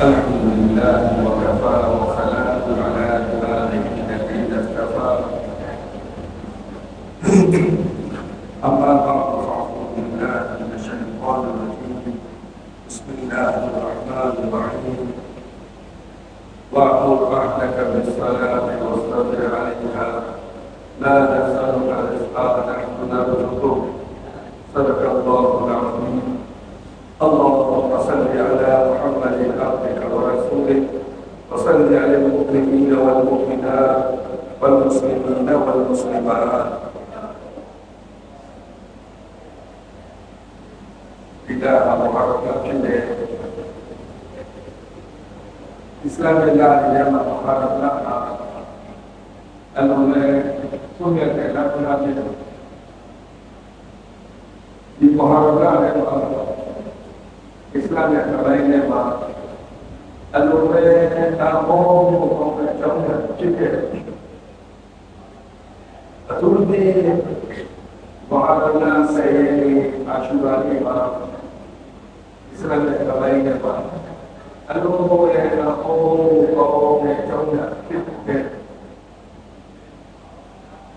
other İslam ilah yama muharrabla ağır. Elbette Suriye tekrar bırakıyor. Bir muharrabla ağır. İslam yakalayın var. Elbette tamam bu konuda çok çıkıyor. Turbi muharrabla seyir aşurali var. İslam yakalayın var. na sai ashura ne ma islam ya kabai ne ma alore ta mo ko ka chong ka chike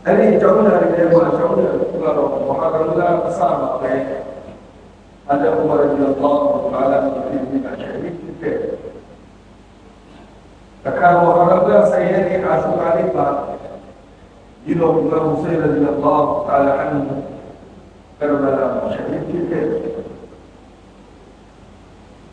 အဲ့ဒီကျောင်းသားတွေထဲမှာကျောင်းသားကတော့မဟာကရုဏာအစပါပဲအဒမ်ဝရဒီအလ္လာဟ်ဘာလာဒီဒီအရှိန်ဖြစ်တဲ့အခါမဟာကရုဏာဆိုင်ရာအာရှူရာလေးပါဒီလိုဘုရားဟူစိန်ရဒီအလ္လာဟ်တာလာအန်ကရဘလာရှိန်ဖြစ်တဲ့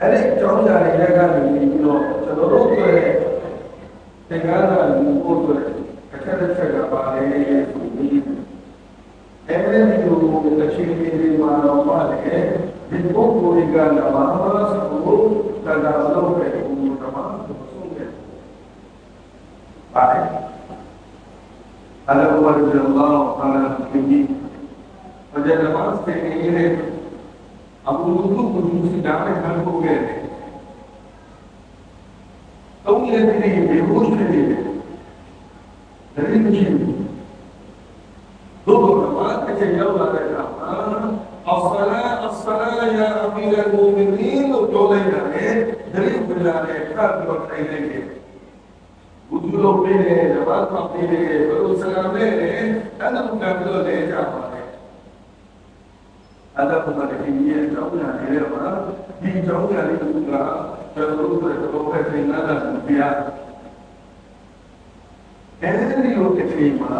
အဲ့ဒီကြောင့်လည်းလည်းကနေပြီးတော့ကျွန်တော်တို့ရဲ့သင်္ကားကလူပို့အတွက်အခက်အခဲကပါလေဆိုပြီးအဲဒီလိုအခြေအနေတွေမှာတော့ပါတယ်ဒီပုဂ္ဂိုလ်ကနမစကိုတန်တာလုပ်တဲ့ဘုရားဓမ္မဆုံးတဲ့ပါတယ်အလ္လာဟ်ဝါရဒ်လောအာလာကိဒီဝကြနမစတဲ့နေအဘူလူကုဘုရားစီဒါနဲ့ဟန်ဖို့ခဲ့တယ်သုံးရက်တည်းဘေဟိုးဖြစ်နေတယ်။ဒါရင်မရှိဘူး။ဘုရားကတစ်ချက်ရောက်လာတဲ့ اب وہ لوگ مسکرانے گھر ہو گئے تھے تم لیتے نہیں بے ہوش میں لے دلیل مجھے دو نماز کے چاہیے اللہ نے کہا الصلاة الصلاة يا أمير المؤمنين جولے گئے دلیل ملا رہے کار وقت لیں گے وضو لوگ بھی رہے نماز پڑھتے رہے ကြောင့်လည်းရပါဒီကြောင့်လည်းဘုရားကျွန်တော်တို့ကတော့ဘယ်ချိန်လာတာပြရအဲဒီလိုတစ်ချိန်မှာ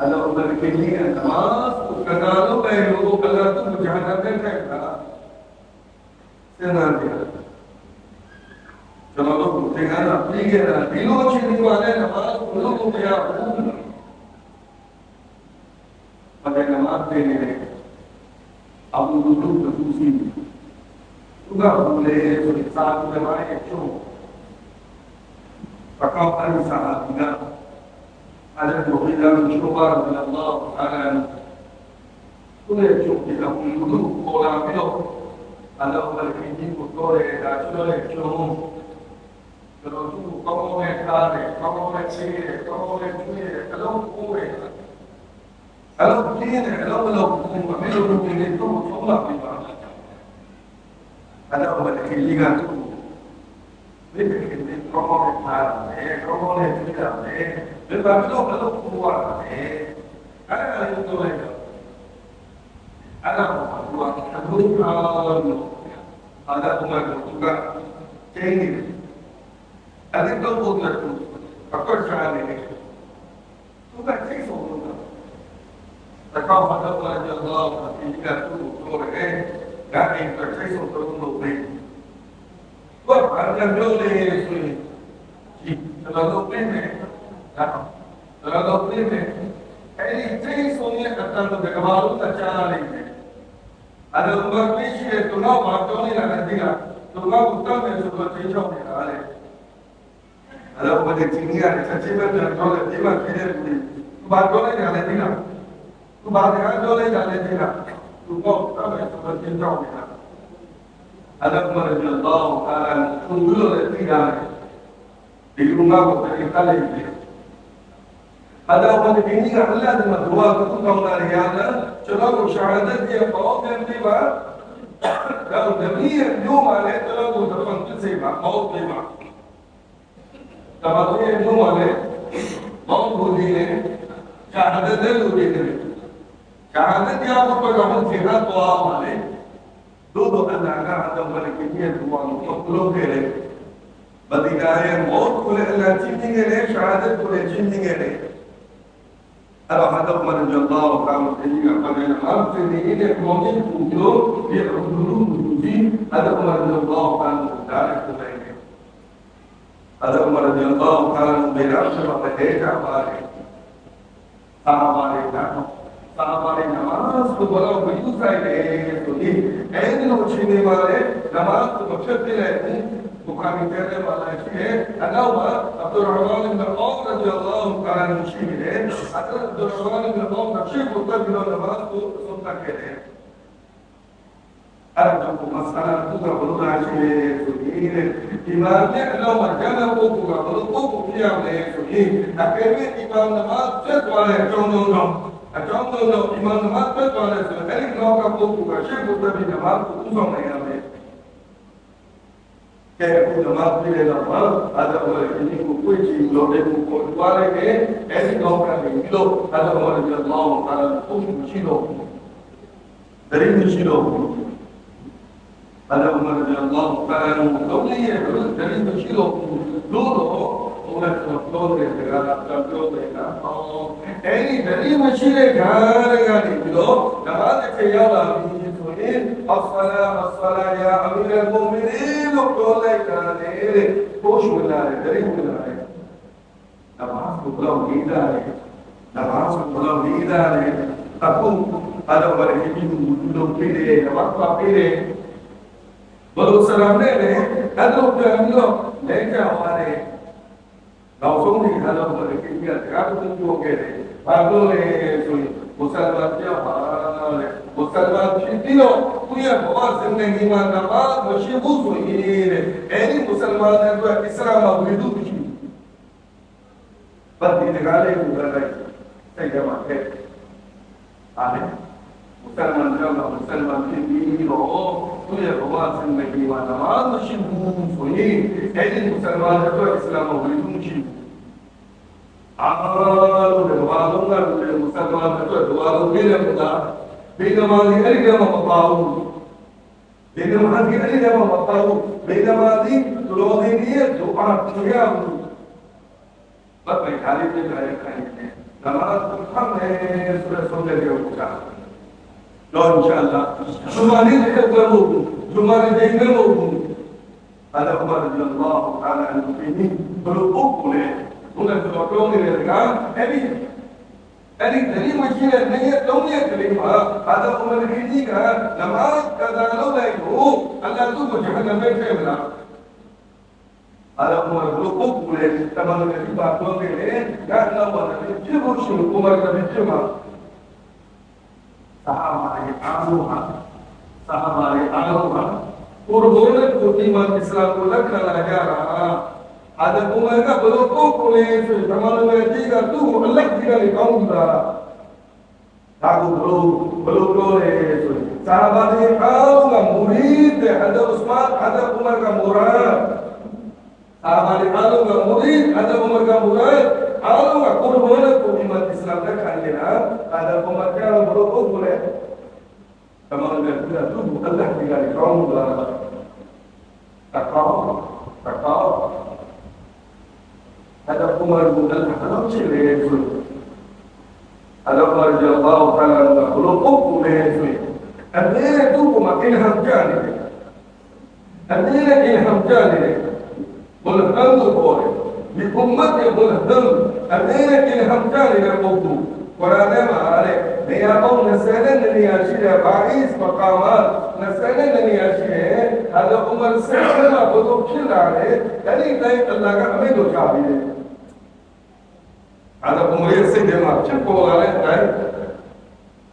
အလောဘယ်ကိလီကနမတ်ကိုက ha avuto tutto così. Una le solitare mai è ciò. فقال سعدنا على المغيرة شعر من الله تعالى كل يشوف له الملوك ولا ملوك على الكريم والدور إلى شعر شعر Però tu, come vuoi fare, come vuoi dire, come vuoi dire, come vuoi fare, علاقة دين علاقة لو مبيل ومبيل ثم تطلع في بعض هذا هو اللي قال لذلك اللي كرمه تعالى إيه كرمه كده إيه بيبقى بيدوك علاقة هو إيه أنا يقول لك أنا هو حدود على هذا هو الموضوع تاني أنا أقول لك أكثر عن ذلك ثم كيف أقول لك သူရဲ့ချုံဒီကဘူးလူကိုလာပြီးတော့အလ္လာဟ်ဝလကင်းကိုတော်ရတာချိုးလေချုံကျွန်တော်သူကောင်းကောင်းနဲ့ထားတယ်ကောင်းကောင်းနဲ့ချေးတယ်ကောင်းကောင်းနဲ့ကျွေးတယ်အလုံးကိုးတယ်အလုံးပြင်းတယ်အလုံးအလုံးကိုမမေလို့ပြင်းတယ်တော့ထုံးလာပြီပါ ada orang kelilingan tu. Mereka kena kau nak eh, kau nak tidak eh. Lepas tu kalau keluar eh, ada yang tu lagi. Ada orang keluar, keluar ada orang juga cengi. Ada kau buat tu, apa cara ni? Tu kan cek semua. Tak kau pada orang Allah, kelilingan tu, tu eh. ဒါအိမ်တစ်ချိတ်ဆုံးသုံးလို့ပဲဘာဘာလဲပြောလေဆိုရင်ဒီတော်တော်ပြင်းနေဒါတော်တော်ပြင်းနေအဲ့ဒီချိတ်ဆုံးရဲ့အတန်ကဘာလို့တခြားလိုက်လဲအဲ့တော့ဘာဖြစ်ရှိတဲ့သူတော့ဘာပြောနေတာလဲသိလားသူကကိုတတ်တယ်ဆိုတော့ချင်းချောက်နေတာလေအဲ့တော့ဘာတဲ့ချင်းကြီးရတယ်ချက်ချင်းပဲပြောတယ်ဒီမှာဖြစ်တဲ့လူတွေဘာပြောလိုက်တာလဲသိလား သူဘာစကားပြောလိုက်တာလဲသိလားသူတော့တော့ပဲသူတော့သင်ကြောက်နေတာအလ္လာဟ်မရဂျီအလ္လာဟ်အာန်သူတို့လည်းသိတာဒီလူငါ့ကိုတည်းတက်လိုက်ပြီအလ္လာဟ်ဝန်ဒီနီကအလ္လာဟ်ဒီမှာဒုအာကိုကောင်းတာရရတယ်ကျွန်တော်ကိုရှာဟဒတ်ပြပေါ့ပြန်ပြပါတော့ဓမ္မီရဲ့မျိုးမှလည်းကျွန်တော်ကိုတပတ်သိစေပါပေါ့ပြပါတပတ်ရဲ့မျိုးမှလည်းမောင်ဘူးဒီနဲ့ရှာဟဒတ်တဲ့လူတွေတဲ့ كانت يا رب يوم سيرا طوا عليه دودو أنا أنا عندهم ولا كمية وان تقولوا كده بدي كاية موت كل إلا تيجي كده شهادة كل تيجي كده أنا هذا من جلّا وكان تيجي كمان عرفت إيه ده موجود كله في عدلون موجودين هذا من جلّا وكان تعرف كمان هذا من جلّا وكان بيرشة بتهيج على عليه على عليه સામાન્ય નમાઝ તો બોલા વયું થાય કે સુધી એનો છીને મારે નમાઝ તો મકસદ દિલ હે Bukhari derler vallahi şeye Anavva Abdurrahman ibn Avf radıyallahu anh şehire Hatta Abdurrahman ibn Avf da kurtar bir ona var bu sultan kere أرجو مسألة تضرب العشية سجين إمام يعلم كان أبوك وأبوك يعلم سجين أكيد إمام نماز جد ولا يكون نوم А что он сказал? Имам намаз тот туалет, что это не много плохо, а вообще будет добить намаз, то узом не надо. Кэр, у намаз пили намаз, а да вы не купите, но не купите туалет, и эти много не было, а да вы не знали, а да вы не учили. Дарим не учили. А да вы не знали, а да вы не учили. Дарим не учили. Дарим не учили. Дарим не உனக்கு தோல் இருக்கிறார் அத்தன் தோல் ஏய் பெரிய மச்சிலே காரகா நிக்கிறோ நாதுக்கு யார் அப்படின்னு அஃபலா அஃபலா யா அமீர முமினின் தோலை காரே கோஷ் உள்ளாரு பெரிய உள்ளாரு நமாஸ் குலம் வீதாரே நமாஸ் குலம் வீதாரே தக்கும் ಅದರವರೆಗೆ ನೀನು ಮುಂದೊಪ್ಪಿದೆ ಯಾವಾಗ ಅಪ್ಪಿದೆ ಬರೋ ಸರ್ ಅಂದ್ರೆ ಅದು ಅಂದ್ರೆ ಲೇಖ ಅವರೇ နမတ်ပါပြေးတယ်ဘလို့ဆရာနဲ့လေအဲ့တော့ပြန်ပြီးတော့လက်ကြသွားတယ်နောက်ဆုံးဒီခါတော့ဘာလဲကိစ္စကတကားတူပြောခဲ့တယ်ဘာလို့လဲဆိုရင်မုဆလမန်ပြောပါလေမုဆလမန်ဖြစ်ပြီးတော့သူရဲ့ဘဝဇင်နေကြီးမှာနမတ်မရှိဘူးဆိုရင်တဲ့အဲဒီမုဆလမန်တွေအတွက်အစ္စလာမ်ဝိဒုမရှိဘူးပတ်ဒီတကားလေးကိုလည်းစိတ်ထဲမှာထည့်အားလေမု سلم الجامع وسلم الحلمي وهو تجد الله سلم الجيوان ما نشنهم فهين هذه المسلمان تدعو إسلام وغيرهم شيء عمالوا دوالهم المسلمان تدعو دوالهم بين الله بينما ذي ألقى مطاعون بينما ذي ألقى مطاعون بينما ذي تلوغينية دعاء تيام بطل حالي بيبعي حالي نماز سبحانه سورة سورة اليوم كتاب တော့ inshallah ဂျူမာနေ့တဲ့ပွဲမဟုတ်ဘူးဂျူမာနေ့တိုင်းပဲမဟုတ်ဘူးဘာသာဥမာရဒီအလ္လာဟ်တာလာအန်ဖီနီဘလို့အုပ်ကိုလေဘုရားတော်တော်နေတဲ့ကအဲ့ဒီအဲ့ဒီဒရီမရှိတဲ့နေ့ရက်၃ရက်ကလေးမှာဘာသာဥမာရဒီကြီးကနမတ်ကသာလုပ်လိုက်လို့အလ္လာဟ်သူ့ကိုဂျဟန္နမ်ပဲဖဲမလားအရမ်းမောဘလို့ပုတ်ကူလေတမန်တော်ကဒီပါတော်တယ်လေဒါကတော့ဘာလဲဒီဘုရားရှင်ကိုမာကတဲ့ပြမှာ کہا ہمارے آلو ہاں کہا کا بلو صحابہ عمر کا مرید حضرت عمر کا مراد أو أقول لكم الإسلام لك عندنا هذا هو مكان بركوه له كما لم يكن يتوب الله في ذلك رحمه الله تقاوم تقاوم هذا عمر بن الخطاب شيء هذا عمر رضي الله تعالى عنه خلقكم بهذه أميرتكم إلهم جانبك أميرك إلهم جانبك والهم قوي ummati dhulhum amene kile hamtani na mawdu wanasema ale meyabau nasanene niashire bais maqamat nasanene niashire hada umar sema bodo khilare yani dai allah ka amido chabile hada umar sema ma chko ale dai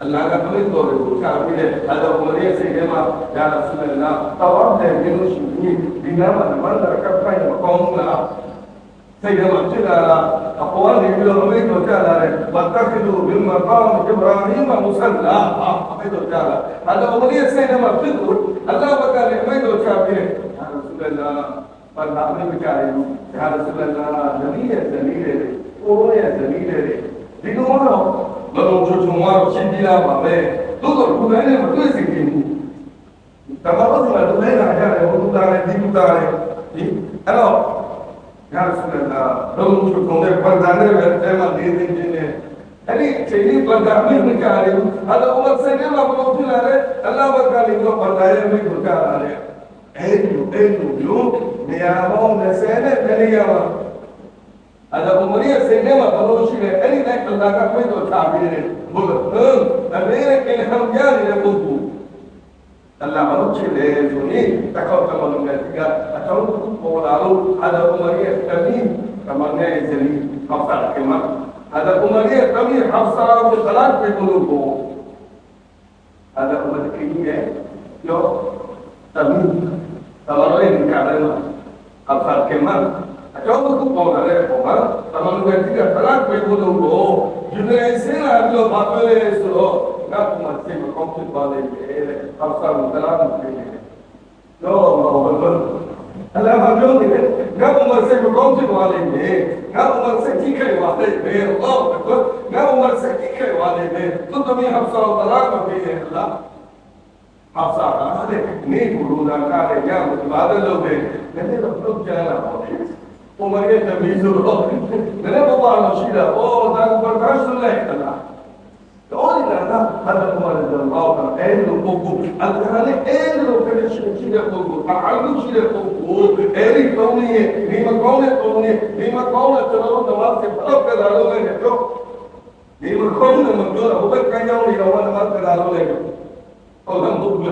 اللہ کا کوئی دور پوچھا ابھی نے حضرت عمر سے کہ ما یا رسول اللہ تواب نے جنو شبنی بنا من من رکب پائیں مقام اللہ စိတ်ထဲမှာဖြစ်ပေါ်လာတဲ့အတိုင်းအလ္လာဟ်ကအမိန့်တော်ကိုချပြီးတယ်အဲဒါဥမာရဲ့စိတ်ထဲမှာယာရဆူလလာတဝတ်တဲ့ဒီလိုရှိရင်ဒီနာမှာမန္တရကပ်ဖိုင်မကောင်းဘူးလားစိတ်ထဲမှာဖြစ်လာတာအပေါ်ကနေပြီးတော့အမိန့်တော်ကြလာတယ်ဘတ်တကီဒူဘီမကာမ်အဗရာဟီမမုဆလလာအမိန့်တော်ကြလာအဲ့တော့ဘုရားစိတ်ထဲမှာဖြစ်လို့အလ္လာဟ်ဘက်ကလည်းအမိန့်တော်ချပြီးတယ်ယာရဆူလလာဘာသာမင်းကြရဘူးယာရဆူလလာဇမီးရဲ့ဇမီးရဲ့ကိုရိုရဲ့ဇမီးရဲ့ဒီကောင်တော့ဘယ်လိုချုံချုံမရှင်းပြလာပါပဲတို့တော့ဘုရားနဲ့မတွေ့စေချင်ဘူးတမန်တော်ကလည်းလူတိုင်းလာကြတယ်ဘုရားနဲ့ဒီဘုရားနဲ့ဒီအဲ့တော့ Ya Resulallah, လုံးချုံတဲ့ပန္ဒာနဲ့ပဲအဲမှာနေနေချင်းနဲ့အဲ့ဒီအချိန်လေးပန္ဒာမိမကြရဘူး။အဲ့တော့ဘုရားစနေမှာဘလို့ဖြစ်လာတယ်။အလ္လာဟ်ဘက်ကလည်းတော့ပန္ဒာရဲ့မိကိုကြလာတယ်။အဲ့ဒီအဲ့ဒီလို့နေရာပေါင်း20နဲ့တနေရာမှာအဲ့တော့ဘုရားစနေမှာဘလို့ရှိတယ်အဲ့ဒီတိုင်းအလ္လာဟ်ကမိတော့ထားပြီးတယ်ဘုရားဟမ်အမေရိကန်ဟမ်ကြားနေတဲ့ပုဂ္ဂိုလ် Allah baru cile suni takut sama dengan tiga atau pola lalu ada umaria kami kamarnya jadi hafsah kemat ada umaria kami hafsah bersalat berkulubu ada umat kini ya yo kami kalau ini kadang hafsah kemat atau aku pola le pola sama dengan tiga salat berkulubu jadi saya bilo bapele suruh ငါ့ဘုံမှာစိတ်မကောင်းဖြစ်သွားလိမ့်မယ်တဲ့။အောက်ဆောင်တရားမဖြစ်နေတယ်။တော့ဘာလို့အလ္လာဟ်ပြောနေတယ်ငါ့ဘုံမှာစိတ်မကောင်းဖြစ်သွားလိမ့်မယ်။ငါ့ဘုံမှာစိတ်ကြီးခဲ့သွားလိမ့်မယ်။အော်ငါ့ဘုံမှာစိတ်ကြီးခဲ့သွားလိမ့်မယ်။သူတို့မင်းဟပ်ဆောင်တရားမဖြစ်နေလား။ဟပ်ဆောင်တာတဲ့နေကိုလူသားကလည်းရမှာဘာလို့လုပ်လဲ။လည်းတော့ပြုတ်ကြလာပါလေ။ပုံမှန်ရဲ့တမီးဆိုတော့လည်းဘဝလို့ရှိတာ။အော်ဒါကဘာသာဆိုလိုက်တာလား။ Mevla Hazreti Radıyallahu anh eğri oku. Al-Kur'an'ı eğri okunuşuyla oku. Ta'alluşuyla oku. Eğri kavliye, nima kavle kavliye, nima kavle kavle namaz se fark kadar olga yapıyor. Nima kavle mevcuda hubet kanyalı yavan namaz kadar olga yapıyor. Allah'ım bu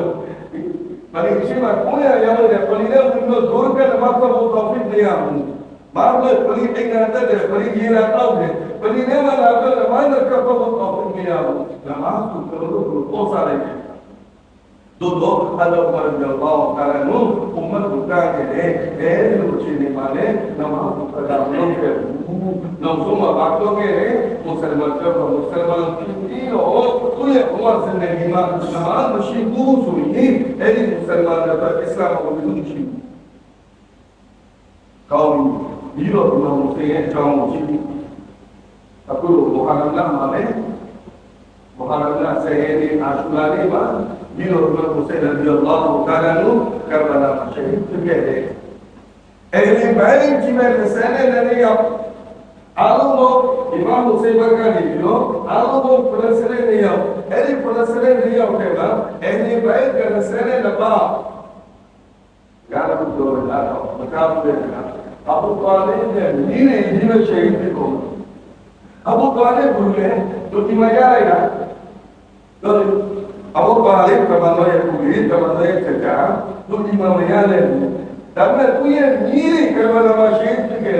Bari işin var. Bu ne ya? Yani. Kulina bunu zor kadar namazla bu tavfik diye anlıyor. Varlığı bunu teknerde bunu yiyerek de. Bunu ne var abi? Aynı kapalı kapılmayalım. Namaz tutulur o sadece. دو حضرت رضی اللہ تعالیٰ عنہ امت بکا کے لیے غیر روچے نمانے نماز مقداموں کے نمزوم عبادتوں کے لیے مسلمان جب مسلمان کی ہو تو یہ عمر سے نمیمہ نماز مشیقو سنی ایلی مسلمان جب اسلام عبادتوں مشیقو قومی ဒီလိုဘုရားကိုသိတဲ့အကြောင်းကိုရှိပြီးအခုဘုဟာရလာမှာလေဘုဟာရလာဆယ်ရည်ဒီအာရှူလာလေးမှာဒီလိုဘုရားကိုသိတဲ့ဒီအလ္လာဟ်ကာလာလို့ကာဘာလာမှာရှိဖြစ်ခဲ့တယ်အဲ့ဒီဘိုင်းကြီးမဲ့ဆယ်နဲ့လည်းရောက်အားလုံးကိုအီမာမ်ဟူစိန်ဘက်ကနေပြီးတော့အားလုံးကိုပလစလဲနေရောက်အဲ့ဒီပလစလဲနေရောက်တဲ့ကအဲ့ဒီဘိုင်းကဆယ်နဲ့လပါကာလာဘုရားလာတော့မကာဘူးတဲ့က Abu college ನೀನೇ ಜೀವ ಶೈಲಿಕೋ ಅಬು college چچا، تو کی مجھا college ಪ್ರಬಂಧಯ تب میں تو یہ ಮಗಾರೇ ತಮ್ಮ ಕುಯ್ಯ شہید ಕರ್ಮನವ ಶೈಲಿಕೆ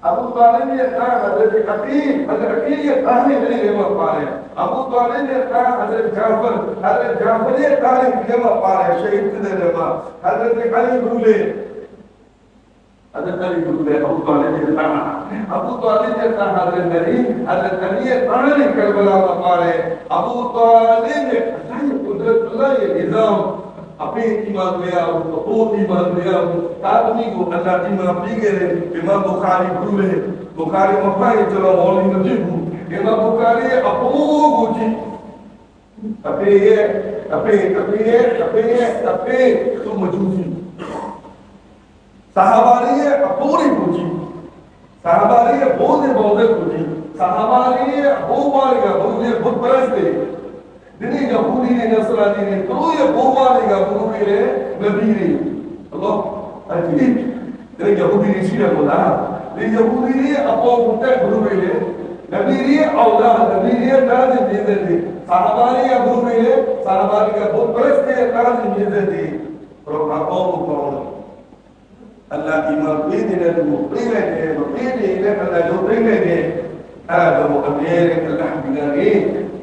ابو طالب یہ تھا حضرت حقیم حضرت حقیم یہ تھا میرے لیے پالے ابو طالب یہ تھا حضرت جعفر حضرت جعفر یہ تھا میرے لیے پالے شہید دے دیوا حضرت حقیم بھولے حضرت علی دوسرے ابو طالب کے ساتھ ابو تہاباری ہے اپوری پوچی تہاباری ہے بودے بودے پوچی تہاباری ہے بوباری کا بودے بود پرستے دنی جب بودی نے نسلہ دینے تو یہ بوباری کا بودے لے نبی نے اللہ اجید دنی جب بودی نے چیئے کو دہا دنی جب بودی نے اپو بودے بودے لے نبی نے اولا نبی نے نازم دیدے دی تہاباری کا بودے لے تہاباری کا بود پرستے نازم دیدے دی رب آقا کو پرونے အော်လာနဗီရဲ့တားတဲ့ဒီတဲ့ဆာဟာဘာရီကဘုရားလေဆာဟာဘာရီကဘုပရက်တဲ့တားတဲ့ဒီတဲ့ပရိုဂရမ်အော်ဘောအလ္လာဟ်အီမန်ပေးတဲ့လူကိုပေးလိုက်တယ်ပေးတယ်လည်းအလ္လာဟ်တို့ပေးလိုက်တယ်အဲ့ဒါကိုအမြဲတမ်းအလ္လာဟ်ဒီနာရေး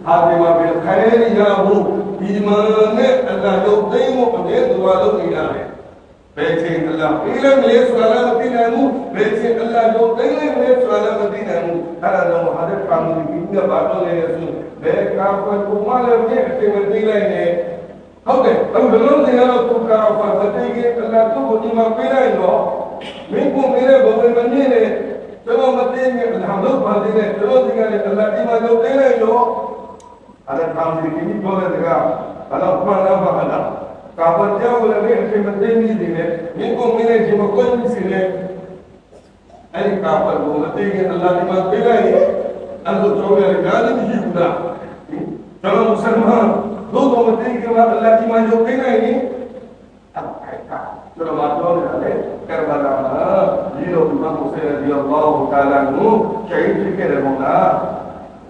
ဟာဒီမာဘီခိုင်ရီယာဟူဒီမန်နဲ့အလ္လာဟ်တို့သိမှုအမြဲတမ်းလုပ်နေတာလေဘယ်ချိန်အလ္လာဟ်ပေးလိုက်မလဲဆိုတာလည်းမသိနိုင်ဘူးဘယ်ချိန်အလ္လာဟ်တို့သိလိုက်မလဲဆိုတာလည်းမသိနိုင်ဘူးအဲ့ဒါတော့ဟာဒီကာမီကြီးကဘာလို့လဲဆိုဘယ်ကာကွယ်ပုံမှန်လည်းပြည့်အတင်မသိလိုက်နဲ့ ဟုတ်တယ်အခုဘယ်လိုလဲတော့သူကာဖာသတိကအလ္လာဟ်တို့ကိုဒီမှာပေးလိုက်တော့မင်းကိုမင်းရဲ့ဘုံမင်းနဲ့ကျွန်တော်မသိရင်အလ္လာဟ်တို့ပါသေးတယ်ကျွန်တော်ဒီကနေ့အလ္လာဟ်ဒီမှာတို့ပေးလိုက်တော့အဲ့ဒါကာမီကြီးပြောတဲ့ကဘာလို့မှန်လားပါလားကာဗတ်ကြောင့်လည်းအဖြစ်မသိမိသေးတယ်မင်းကိုမင်းရဲ့ဒီမှာကိုယ်စီလေအဲ့ဒီကာဗတ်ကိုမသိရင်အလ္လာဟ်ဒီမှာပေးလိုက်ရင်အဲ့လိုကြောရကြတယ်မရှိဘူးလားကျွန်တော်မုဆလမန်တို့တော့မသိကြဘူးအလ္လာဟ်ဒီမှာရုပ်ပေးလိုက်ရင်အဲ့ဒါကျွန်တော်မပြောနေတာလေကရဘာလာမှာဒီလိုဒီမှာကိုဆရာဒီအလ္လာဟ်တာလာကိုရှိတ်ဖြစ်ခဲ့တယ်မို့လားဒါကောင်းနေတာလေဟုတ်တယ်မို့လားအဲ့ဒီအ Those on the things that have Allah ki man jo thing hai ni. Surah Matron ne Karbala ma ye log Imam Hussein radiyallahu ta'ala anhu shahid ke rahe ho na.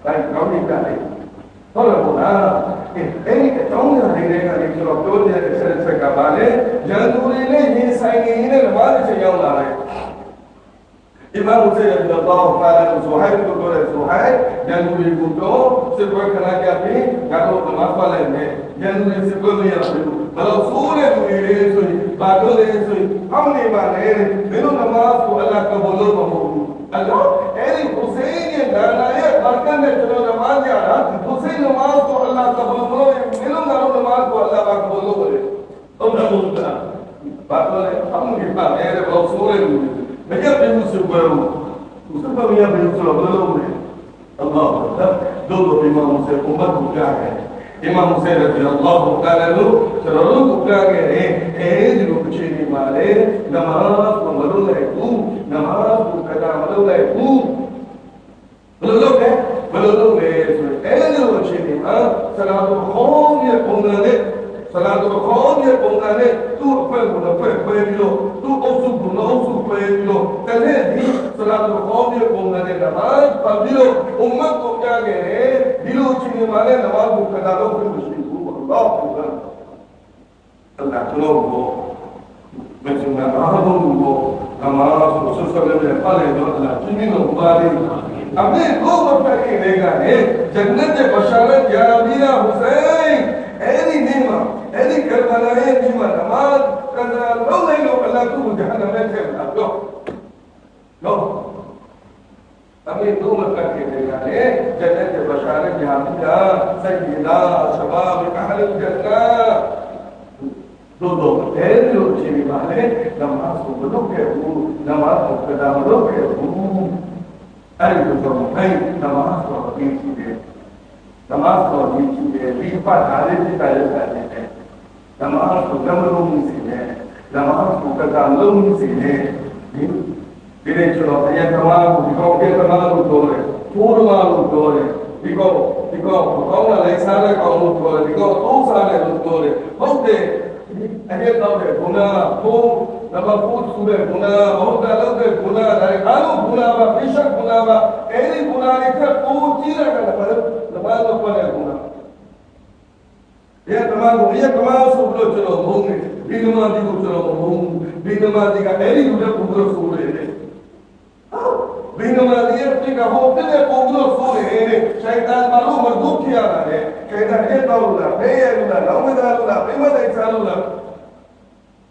Bhai kaun hi kare. Aur ho na. Any town na de ka ek surah to ne excellence ka bale jaduri ne ye sai ne ne namaz se yaun la rahe. امام حسین رضی اللہ تعالیٰ عنہ زہیر کو دورے زہیر جنوبی کو تو صرف کھنا کے اپنی گھروں کو مفا لیں گے جنوبی سے کو نہیں اپنی رسول میرے سوئی باگو لے سوئی ہم نے مانے میرے نماز کو اللہ قبول و مقبول اللہ اے حسین یہ دانا ہے برکن نے چلو نماز یا رہا حسین نماز کو اللہ قبول کرو میرے نماز کو اللہ قبول کرے تم نے بولتا باگو لے ہم نے مانے رسول میرے လ္လာဟ်တာလာလို့ကျွန်တော်တို့ကိုကြားခဲ့တယ်အဲဒီလိုအခြေအနေမှာလေနမတ်ကိုမလုပ်နိုင်ဘူးနမတ်ကိုကတာမလုပ်နိုင်ဘူး ဘယ်လိုလုပ်လဲဘယ်လိုလုပ်လဲဆိုရင်အဲဒီလိုအခြေအနေမှာဆလာတ်ခေါင်းရဲ့ပုံစံနဲ့ဆလာတ်ခေါင်းရဲ့ပုံစံနဲ့သူ့အဖွဲ့ကိုအဖွဲ့ခွဲပြီးတော့သူ့အုပ်စုကိုအုပ်စုခွဲပြီးတော့တနေ့ဒီဆလာတ်ခေါင်းရဲ့ပုံစံနဲ့နမတ်ပတ်ပြီးတော့အုမ္မတ်ကိုကြားခဲ့တယ်ဒီလိုအချိန်မှာလည်းနမတ်ကိုကတာလုပ်လို့မရှိဘူးအလ္လာဟ်ကိုအလ္လာဟ်တို့ကိုမင်းကအားလုံးကိုနမတ်ကိုဆက်ဆက်နဲ့ပါလေတော့အလ္လာဟ်ပြင်းလို့ပါလေအမေကိုမဖက်ခင်လေးကလည်းဂျန်နတ်ရဲ့ဘရှာရတ်ယာ کلائے جمع نماز کلائے لو نہیں لو کلائے تو مجھے ہنا میں تھے اللہ لو لو ہمیں دو مکہ کے دنیا نے جنت بشار جہانیہ سیدہ شباب اہل جنہ دو دو پہل جو چیوی مہلے نماز کو بدو کے ہو نماز کو قدام دو کے ہو ارے جو دو مہلے نماز کو حقیقی بے نماز کو حقیقی بے بیپا تھالے جی تھالے تھالے အဟလ်ဂျန်နာတို့တော့အဲ့လိုအချိန်မှာလေနမတ်ကိုမလုပ်ခဲ့ဘူးနမတ်ကိုကတာမလုပ်ခဲ့ဘူးအဲ့ဒီလိုတော့အဲ့နမတ်ကိုပြင်ကြည့်တယ်နမတ်ကိုပြင်ကြည့်တယ်ဒီပတ်ထားတဲ့စိတ်တိုင်းတယ်နမတ်ကိုကမလို့မှုစီတယ်နမတ်ကိုကကလုံးမှုစီတယ်ဒီဒီနေ့ကျွန်တော်တရားဓမ္မကိုဒီကောင်ကေဓမ္မကိုပြောတယ်ထိုးဓမ္မကိုပြောတယ်ဒီကောင်ဒီကောင်ကောင်းလာလိုက်စားတဲ့ကောင်ကိုပြောတယ်ဒီကောင်သုံးစားတယ်လို့ပြောတယ်ဟုတ်တယ်အဲ့ဒီတော့ဘုရားဘုန်းနဘာဖို့ဆူတဲ့ဘုရားဟောတာလုပ်တဲ့ဘုရားဒါအားလုံးဘုရားပါပိရှက်ဘုရားပါအဲ့ဒီဘုရားတွေကပိုးကြီးရတယ်ဘာလို့ဘာလို့ပြောလဲဘုရားရဲ့ဓမ္မကိုရဲ့ဓမ္မဆိုလို့ကျွန် ဘုရားတမန်တော်ဘုရားတမန်တော်ဆိုတော့ကျွန်တော်ဘုန်းကြီးဒီတမန်ကြီးကိုကျွန်တော်ဘုန်းကြီးဒီတမန်ကြီးကအဲ့ဒီလူတွေကိုဘုရားဆိုတယ်လေဟုတ်ဘုရားတမန်ကြီးပြင်ကဟောပြတဲ့ဘုရားဆိုတယ်လေရှိုက်တန်မလို့မဒုက္ခရတာလေခေတ္တတောလာဘေးရလာလောင်းဝဲလာဘေးဝဲတိုင်းဆာလို့လာ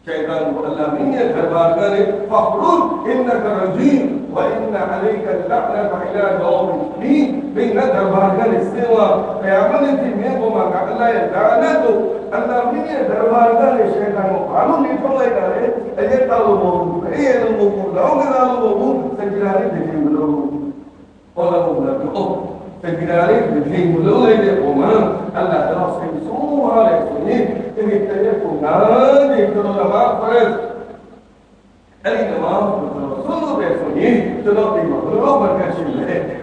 ခေတ္တကအလ္လာဟ်ရဲ့ဘာဘာကလေးဖခရုအင်နကရဇီမ်ဝအင်နအလိကလ်လဘ်လာဘိလာဒေါမီ मैं दरबार का इस्तेवा कयामत की मैं को मांगा अल्लाह ये लानत हो अल्लाह की ये दरबार का ले शैतान को मालूम नहीं पड़ रहा है ये तालो हो ये लोगों को लाओ के लाओ हो सजिरारी देखे मिलो और लोग लगे ओ सजिरारी देखे मिलो ले दे ओ मां अल्लाह तेरा से सोहा ले सुनी तेरी तेरे को ना दे तो नमाज फर्ज अली नमाज को सुनो बे सुनी तो लोग देखो लोग बरकत मिले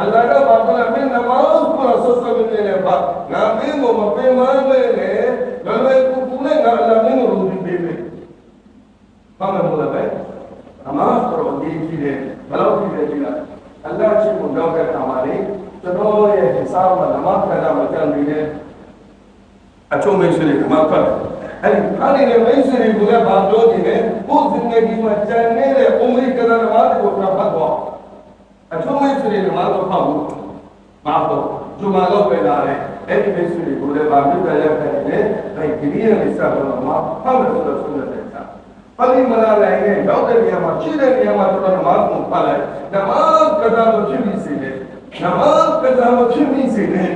တော်ကကျွန်တော်စပါဖလိုက်တဲ့အာယတ်မှာအလ္လာဟ်ပါရှိတယ်။ဘာမို့ဟာလကဘစ်ဆလာအလ္လာဟ်နဲ့ကြည့်ဖို့အလ္လာဟ်ပဲရှိတယ်။မိသားစုနမတ်ပါကဲရိုဒီကအလ္လာဟ်ပေးမှာရိုဒီကတင်းကမယူဘူး။ကျွန်တော်ကကျွန်တော်ရိုဒီကနမတ်ကိုဆုံးလိုက်တယ်။အလ္လာဟ်ကဘာပြောလဲမင်းနမတ်ကိုဆက်ဆက်နေတယ်ပါ။ငါမင်းကိုမပင်မမဲနဲ့လွယ်လွယ်ကူကူနဲ့ငါအလ္လာဟ်မင်းကိုရိုဒီပေးမယ်။ဘာမှမလုပ်ပဲ။နမတ်တော်ဒီကြည့်တယ်ဘယ်လောက်ကြည့်တယ်ကြည့်လားအလ္လာဟ်ရှိခိုးတော့တဲ့အခါမှာလေကျွန်တော်ရဲ့ဟိစားမှာနမတ်ခန္ဓာမှာကြံနေတယ်အချုံမိတ်ဆွေတွေနမတ်ဖတ်အဲ့ဒီခါနေမိတ်ဆွေတွေကလည်းဘာပြောနေလဲကိုယ်စင်နေမှာကြံနေတဲ့အုံးလေးကနမတ်ကိုဖတ်တော့ အချုံမိတ်ဆွေတွေနမတ်ကိုဖတ်ဘူးဘာလို့ဂျူမာတော့ပဲလာတယ်အဲ့ဒီမိတ်ဆွေတွေကိုလည်းဗာမြတ်တရားခိုင်းတယ်အဲ့ဒီဒီရလေးစတော့မှာဖတ်မယ်ဆိုတော့ဆုံးတဲ့စာပလီမလာလိုက်ရင်ရောက်တဲ့နေရာမှာရှိတဲ့နေရာမှာကျွန်တော်နမတ်ကိုဖတ်လိုက်နမတ်ကသာမဖြစ်ပြီးစေတယ်နမတ်ကသာမဖြစ်ပြီးစေတယ်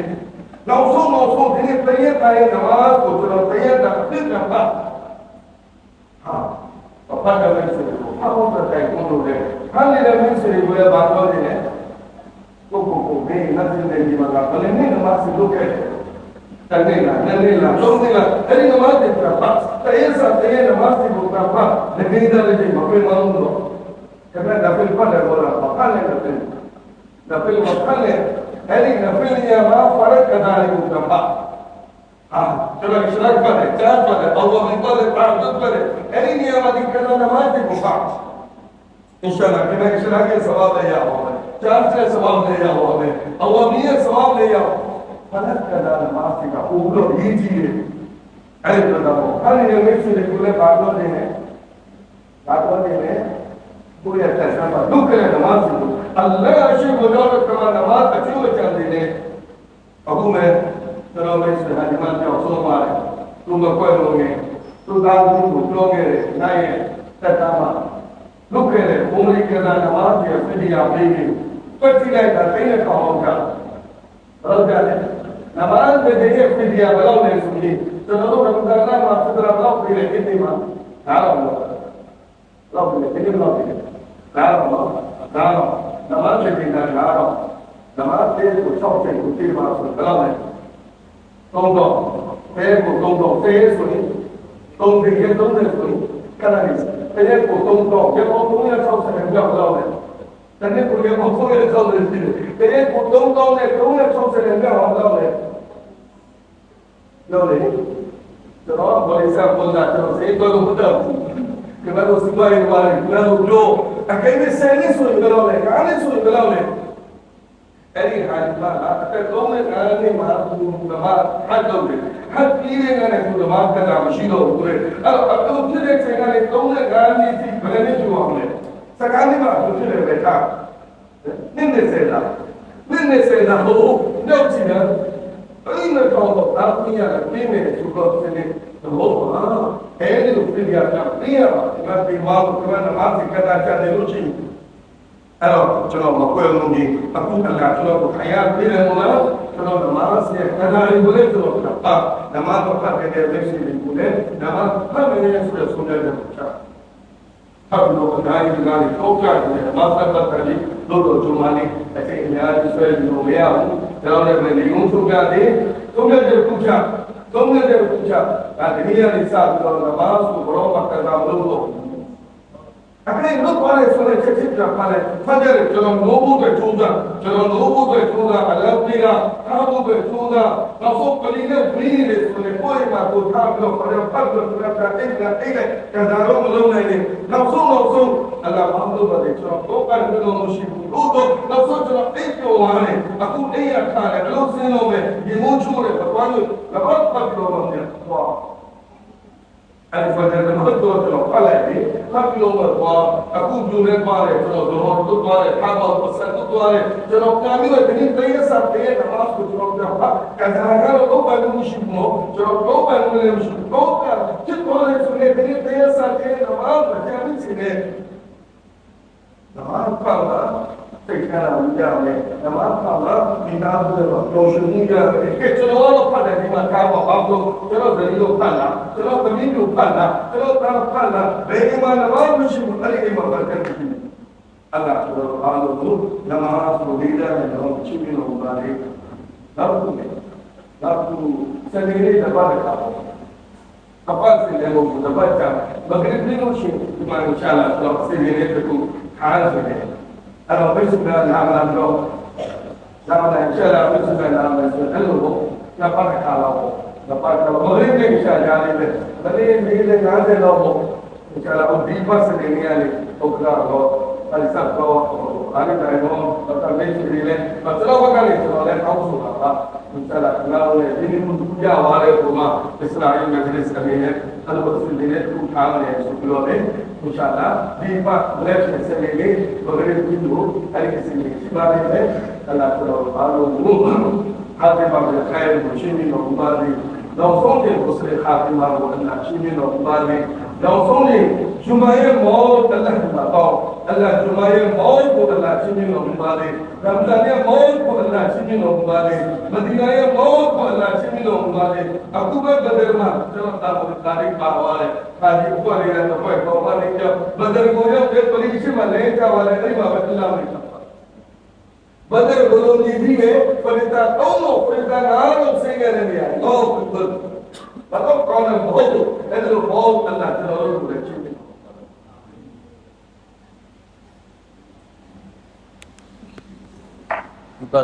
နောက်ဆုံးနောက်ဆုံးဒီနေ့တရက်တိုင်းနမတ်ကိုကျွန်တော်တရက်တာအပြစ်ကပတ်ဟာ ဘာဖတ်တယ်လဲဆိုတော့ဘာလို့တဲ့တိုင်ကုန်လို့လဲခါနေတဲ့မင်းစီကိုလည်းဘာပြောနေလဲကိုကိုကိုဘေးနတ်တဲ့ဒီမှာကဘယ်နဲ့နမတ်စီလုပ်ခဲ့တယ်တနေ့လားနှစ်နေ့လားသုံးနေ့လားအဲ့ဒီနမတ်တွေကပတ်တရားစတဲ့နမတ်ကိုကပတ်လက်ကိတဲ့လေးမပြေမအောင်တော့ဒါပေမဲ့ဒါပြေပတ်တယ်ဘောလားပတ်လည်းတော့တယ်ဒါပြေမပတ်လည်းအဲ့ဒီနဖေးရမှာဖရကဒါလေးကိုကပတ်အာကျွန်တော်ရှရက်ပ चलो इशराक पर है चार पर है अल्लाह अकबर है तहज्जुद पर है एनी नियामत करना नमाज के मुखा इंशाल्लाह कि मैं इशराक के सवाब ले आओ मैं चार से सवाब ले आओ मैं अल्लाह नियत सवाब ले आओ फलक करना नमाज का उबलो दीजिए अरे बताओ हर नियम से लेकुले बागलो देने बागलो देने पूरे अच्छा समा दुख है नमाज से अल्लाह अशी गुजार कमा नमाज अच्छी हो चल देने अब मैं ကျွန်တော်မိတ်ဆွေကဒီမှာကြောက်ဆုံးပါတယ်သူမကွက်လို့ငယ်သူသားသူကိုပြောခဲ့တဲ့နိုင်ရဲ့သက်သားမှာလုခဲ့တဲ့ဘုံလေးကလာနမပြည့်စတိယာပေးပြီးတွက်ကြည့်လိုက်တာတိတ်နဲ့ကောင်းအောင်ကရုပ်ကလည်းနမန်ပဲတဲ့စတိယာဘလောက်လဲဆိုပြီးကျွန်တော်တို့ကမ္ဘာမှာသဒ္ဒရာလောက်ပြီးတဲ့ဒီမှာဒါတော့လောက်ပြီးတဲ့ဒီမှာလောက်ပြီးတဲ့ဒါတော့ဒါတော့နမန်ပဲတဲ့ဒါတော့နမန်ပဲကို၆ချက်ကိုပြေပါဆိုတော့လည်း သုံးတော့ဘဲကိုသုံးတော့သေးဆိုရင်သုံးတယ်သုံးတယ်ဆိုရင်ကနလေးတရက်ကိုသုံးတော့ပြောင်း360ကျောက်လောက်တယ်တနေ့ကိုပြောင်း360ကျောက်တယ်တရက်ကိုသုံးတော့နဲ့360ကျောက်လောက်တယ်လို့လေကျွန်တော်ဘောလေးစားပေါ်လာကျွန်တော်စေတော့မတော့ကမလို့စီမရီဝါရီကတော့လို့အကဲနဲ့ဆယ်နှစ်ဆိုရင်တော့လေကားနဲ့ဆိုရင်တော့လေ အဲ့ဒီဟာဒီမှာအတက်သုံးနဲ့ကားနဲ့မှာဘူကမှာဟတ်တော့တယ်ဟတ်ပြီးတဲ့ကနေဘူကမှာကတာမရှိတော့ဘူးလေအဲ့တော့အတူဖြစ်တဲ့ချိန်ကနေသုံးနဲ့ကားနဲ့ဒီဘယ်နဲ့ကျူအောင်လဲစကားလေးမှာသူဖြစ်တယ်ပဲထားနင်းနေစေလားနင်းနေစေလားဟိုညောက်ချင်တယ်အဲ့ဒီတော့တော့တာပြရတာပြင်းနေသူကစနေတော့ဟာအဲ့ဒီလိုပြရတာပြရပါဒီမှာဒီမှာကမ္ဘာမှာစိတ်ကတာချတယ်လို့ချင်း အဲ့တော့ကျွန်တော်မကွယ်လုံးကြီးအခုကလာကျွန်တော်ခရပြတယ်မလားကျွန်တော်ဓမ္မဆက်ခဏလေးကိုလည်းကျွန်တော်ပါဓမ္မဘဖတ်တဲ့လက်ရှိကိုလည်းဓမ္မဖတ်နေတဲ့ဆိုတဲ့ဆုံးဖြတ်ချက်ကိုချဖတ်လို့အတိုင်းဒီကားကိုထောက်ကြတယ်ဓမ္မဖတ်ဖတ်တယ်လို့တော့ဂျုံမလေးအချိန်အများကြီးဆွဲလို့မရဘူးဒါတော့လည်းဒီကုန်းဆုံးဖြတ်တယ်ဆုံးဖြတ်ချက်ကိုချသုံးရတဲ့ခုချဒါဒီနေ့ကနေစပြီးတော့ဓမ္မဆိုဘောမကတာမလို့တော့ အခုလွတ်သွားတဲ့ဆိုတဲ့ချက်ချင်းပြန်ပါလေဖတ်တယ်ကျွန်တော်လို့ဖို့အတွက်ကြိုးစားကျွန်တော်လို့ဖို့အတွက်ကြိုးစားအလုပ်ပြီးတာအားဖို့အတွက်ကြိုးစားနောက်ဆုံးပလီနဲ့ပြီးတယ်ဆိုတဲ့ပေါ်မှာကိုထားပြီးတော့ပြန်ပတ်လို့ပြန်ပြန်တိတ်ကတိတ်ကဒါတော့မလုံးနိုင်ဘူးနောက်ဆုံးနောက်ဆုံးအလာမဟ်လို့ပါတယ်ကျွန်တော်တော့ပတ်ပြီးတော့မရှိဘူးလို့တော့နောက်ဆုံးကျွန်တော်အိတ်ပြောသွားတယ်အခုအိတ်ရခါတယ်ဘလို့စင်းလို့ပဲဒီမိုးချိုးတယ်ဘာလို့ဘာလို့ပတ်ပြီးတော့မဖြစ်ဘူးအဲ့ဒါကြောင့်ကျွန်တော်ပတ်လိုက်တယ် ဖတ်ပြီးတော့တော့အခုပြုနေပါတယ်ကျွန်တော်တော့တော့သွားတယ်ဖတ်တော့ပတ်ဆက်တော့သွားတယ်ကျွန်တော်ကမ်းပြီးတော့ဒီနေ့တရားစာတဲ့နမတ်ကိုကျွန်တော်ကဖတ်ကစားကတော့ဘာလို့မရှိဘူးကျွန်တော်တော့ဘာလို့လဲမရှိဘူးတော့ချစ်တော်လေးဆိုနေဒီနေ့တရားစာတဲ့နမတ်ကိုကြံပြီးစီနေ နမတ်ဖတ်လာစိတ်ကလာမကြောက်နဲ့နမဖတ်လာဒီနာဘူးတော့တော်ရှင်မှုရတယ်ကဲကျွန်တော်တော့ဖတ်တယ်ဒီမှာကားပေါ့အောက်တော့ကျွန်တော်ဇနီးတို့ဖတ်လာကျွန်တော်သမီးတို့ဖတ်လာကျွန်တော်သားဖတ်လာဘယ်မှာနမမရှိဘူးအဲ့ဒီအိမ်မှာဖတ်တယ်မရှိဘူးအလ္လာဟ်တို့အားလုံးကိုနမတ်ကိုလေးတဲ့တော့ချီးမြှောက်ပါလေနောက်တစ်ခုနောက်တစ်ခုစနေနေ့တစ်ပတ်တစ်ခါပေါ့အပတ်စီလည်းမဟုတ်ဘူးတစ်ပတ်ကြာမဂရစ်နေ့လို့ရှိရင်ဒီမှာအင်ရှာအလ္လာဟ်တော့စနေနေ့တစ်ခု ထားရမယ်အဲ့တော့ဘိသုဒ္ဓနာမလာတော့သာမန်အင်ရှာအလ္လာဟ်ဘိသုဒ္ဓနာမလာဆိုအဲ့လိုပေါ့နှစ်ပတ်တစ်ခါလောက်ပေါ့နှစ်ပတ်တော့မဂရစ်နေ့ရှာကြလေးပဲမနေ့နေ့လည်း90လောက်ပေါ့အင်ရှာအလ္လာဟ်ဒီပတ်စနေနေ့လေးပုဂ္ဂလာတော့အဲ့ဆက်တော့အားလည်းတိုင်းတော့တော့မေးစီလေးမစတော့ဘက်ကလေးကျွန်တော်လည်းတောင်းဆိုတာပါအင်ရှာအလ္လာဟ်ကျွန်တော်လည်းဒီနေ့မှကြရပါတယ်ပုံမှာအစ္စလာမ်မဂျလစ်အနေနဲ့အဲ့လိုဆိုဒီနေ့ထူထားတယ်ဆိုပြီးတော့လေအင်ရှာအလ္လာဟ်ဒီပတ်လက်စနေနေ့ဘဂရစ်ပြီးတော့အဲ့ဒီစနေရှိပါလိမ့်မယ်အလ္လာဟ်ကျွန်တော်အားလုံးကိုအားပေးပါမယ်ခိုင်ကိုရှင်းပြီးတော့ပါလိမ့်နောက်ဆုံးတဲ့ကိုစရခါပြမှာကိုအလ္လာဟ်ရှင်းပြီးတော့ပါလိမ့်နောက်ဆုံးတဲ့ဂျူမာရဲ့မောတလက်မှာတော့အလ္လာဟ်ဂျူမာရဲ့မောကိုအလ္လာဟ်ရှင်းပြီးတော့ပါလိမ့်ရမဇန်ရဲ့မောကိုအလ္လာဟ်ရှင်းပြီးတော့ပါလိမ့်မဒီနာရဲ့မောကိုအ Al-Wasildine, tout en les sous-globés, Inch'Allah, viva, bref, c'est l'aimer, regret du tout, avec ses médicaments, Allah, Allah, خاتم عبد الخير وشيمي نوبالي لو صوني بصري خاتم عبد الخير وشيمي نوبالي لو صوني شمائے موت اللہ کو ماتا ہو اللہ شمائے موت کو اللہ چنین و مبارے رمضان موت کو اللہ چنین و مبارے مدینہ موت کو اللہ چنین و مبارے اکوبہ بدر ماہ جنب دا مبتاری پاہوارے قاضی اوپر یہ رہتا کوئی کوپا نہیں کیا بدر کو گویا پھر پریشی میں نہیں چاہوالے نہیں، بابا اللہ نہیں چاہوالے بدر بلوندیزی میں فلتا قومو فلتا نارو سنگرے لیا اللہ اکبر بتاؤ کون ہے بہت ہے جو بہت اللہ تعالیٰ رکھو 你不